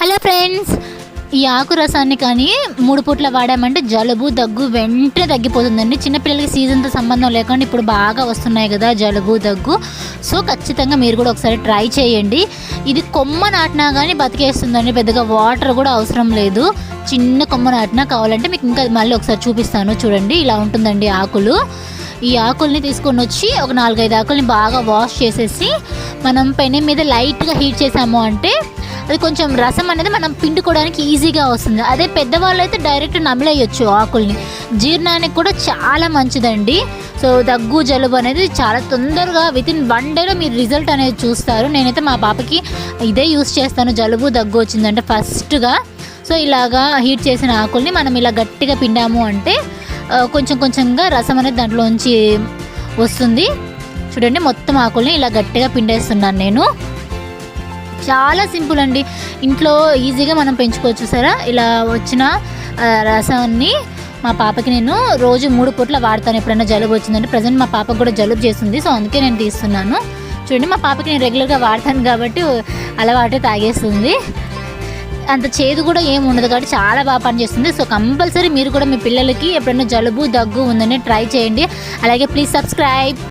Hello friends ఈ ఆకు రసాన్ని కానీ మూడు పూట్ల వాడామంటే జలుబు దగ్గు వెంటనే తగ్గిపోతుందండి. చిన్నపిల్లలకి సీజన్తో సంబంధం లేకుండా ఇప్పుడు బాగా వస్తున్నాయి కదా జలుబు దగ్గు. సో ఖచ్చితంగా మీరు కూడా ఒకసారి ట్రై చేయండి. ఇది కొమ్మ నాటినా కానీ బతికేస్తుందండి. పెద్దగా వాటర్ కూడా అవసరం లేదు. చిన్న కొమ్మ నాటినా కావాలంటే మీకు ఇంకా మళ్ళీ ఒకసారి చూపిస్తాను. చూడండి ఇలా ఉంటుందండి ఆకులు. ఈ ఆకుల్ని తీసుకొని వచ్చి ఒక నాలుగైదు ఆకుల్ని బాగా వాష్ చేసేసి మనం పెనం మీద లైట్గా హీట్ చేసాము అంటే అది కొంచెం రసం అనేది మనం పిండుకోవడానికి ఈజీగా వస్తుంది. అదే పెద్దవాళ్ళు అయితే డైరెక్ట్ నమిలేయచ్చు ఆకుల్ని. జీర్ణానికి కూడా చాలా మంచిదండి. సో దగ్గు జలుబు అనేది చాలా తొందరగా విత్ ఇన్ వన్ డేలో మీరు రిజల్ట్ అనేది చూస్తారు. నేనైతే మా పాపకి ఇదే యూస్ చేస్తాను. జలుబు దగ్గు వచ్చిందంటే ఫస్ట్గా సో ఇలాగా హీట్ చేసిన ఆకుల్ని మనం ఇలా గట్టిగా పిండాము అంటే కొంచెం కొంచెంగా రసం అనేది దాంట్లోంచి వస్తుంది. చూడండి మొత్తం ఆకుల్ని ఇలా గట్టిగా పిండేస్తున్నాను నేను. చాలా సింపుల్ అండి. ఇంట్లో ఈజీగా మనం పెంచుకోవచ్చు సరే? ఇలా వచ్చిన రసాన్ని మా పాపకి నేను రోజు మూడు పూట్ల వాడతాను. ఎప్పుడైనా జలుబు వచ్చిందంటే ప్రజెంట్ మా పాపకు కూడా జలుబు చేస్తుంది. సో అందుకే నేను తీస్తున్నాను. చూడండి మా పాపకి నేను రెగ్యులర్గా వాడతాను కాబట్టి అలవాటే తాగేస్తుంది. అంత చేదు కూడా ఏమి ఉండదు కాబట్టి చాలా బాగా పనిచేస్తుంది. సో కంపల్సరీ మీరు కూడా మీ పిల్లలకి ఎప్పుడైనా జలుబు దగ్గు ఉందని ట్రై చేయండి. అలాగే ప్లీజ్ సబ్స్క్రైబ్.